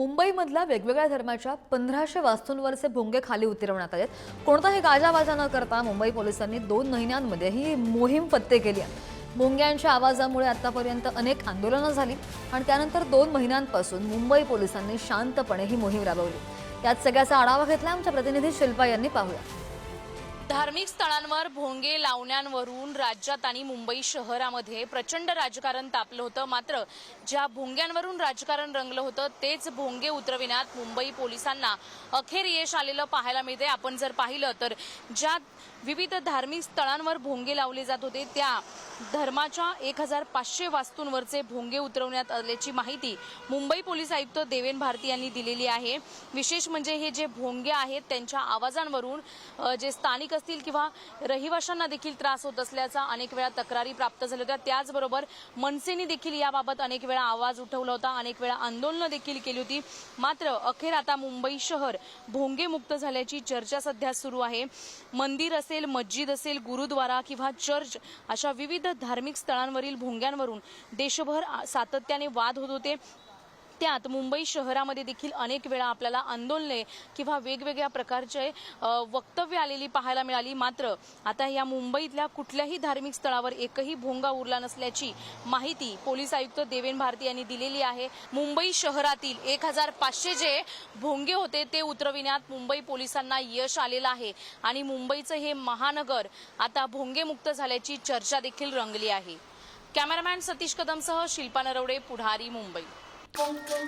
मुंबईमधल्या वेगवेगळ्या धर्माच्या पंधराशे वास्तूंवरचे भोंगे खाली उतरवण्यात आले कोणताही गाजावाजा न करता मुंबई पोलिसांनी दोन महिन्यांमध्ये ही मोहीम पत्ते केली आहे. भोंग्यांच्या आवाजामुळे आतापर्यंत अनेक आंदोलनं झाली आणि त्यानंतर दोन महिन्यांपासून मुंबई पोलिसांनी शांतपणे ही मोहीम राबवली. त्यात सगळ्याचा आढावा घेतला आमच्या प्रतिनिधी शिल्पा यांनी. पाहूया. धार्मिक स्थळांवर भोंगे लावण्यांवरून राज्यात आणि मुंबई शहरामध्ये प्रचंड राजकारण तापलं होतं. मात्र ज्या भोंग्यांवरून राजकारण रंगलं होतं तेच भोंगे उतरविण्यात मुंबई पोलिसांना अखेर यश आलेलं पाहायला मिळते आपण जर पाहिलं तर ज्या विविध धार्मिक स्थळांवर भोंगे लावले जात होते त्या धर्माच्या एक हजार पाचशे वास्तूंवरचे भोंगे उतरवण्यात आल्याची माहिती मुंबई पोलीस आयुक्त देवेन भारती यांनी दिलेली आहे. विशेष म्हणजे हे जे भोंगे आहेत त्यांच्या आवाजांवरून जे स्थानिक असतील किंवा रहिवाशांना देखील त्रास होत असल्याचा अनेक वेळा तक्रारी प्राप्त झाल्या होत्या. त्याचबरोबर मनसेने देखील याबाबत अनेक वेळा आवाज उठवला होता. अनेक वेळा आंदोलनं देखील केली होती. मात्र अखेर आता मुंबई शहर भोंगे मुक्त झाल्याची चर्चा सध्या सुरू आहे. मंदिर असेल मस्जिद असेल गुरुद्वारा किंवा चर्च अशा विविध धार्मिक स्थळांवरील भोंग्यांवरून देशभर सातत्याने वाद होत होते. त्यात मुंबई शहरामध्ये देखील अनेक वेळा आपल्याला आंदोलने किंवा वेगवेगळ्या प्रकारचे वक्तव्य आलेली पाहायला मिळाली. मात्र आता या मुंबईतल्या कुठल्याही धार्मिक स्थळावर एकही भोंगा उरला नसल्याची माहिती पोलीस आयुक्त देवेन भारती यांनी दिलेली आहे. मुंबई शहरातील एक हजार पाचशे जे भोंगे होते ते उतरविण्यात मुंबई पोलिसांना यश आलेलं आहे. आणि मुंबईचं हे महानगर आता भोंगेमुक्त झाल्याची चर्चा देखील रंगली आहे. कॅमेरामॅन सतीश कदमसह शिल्पा नरवडे पुढारी मुंबई. Música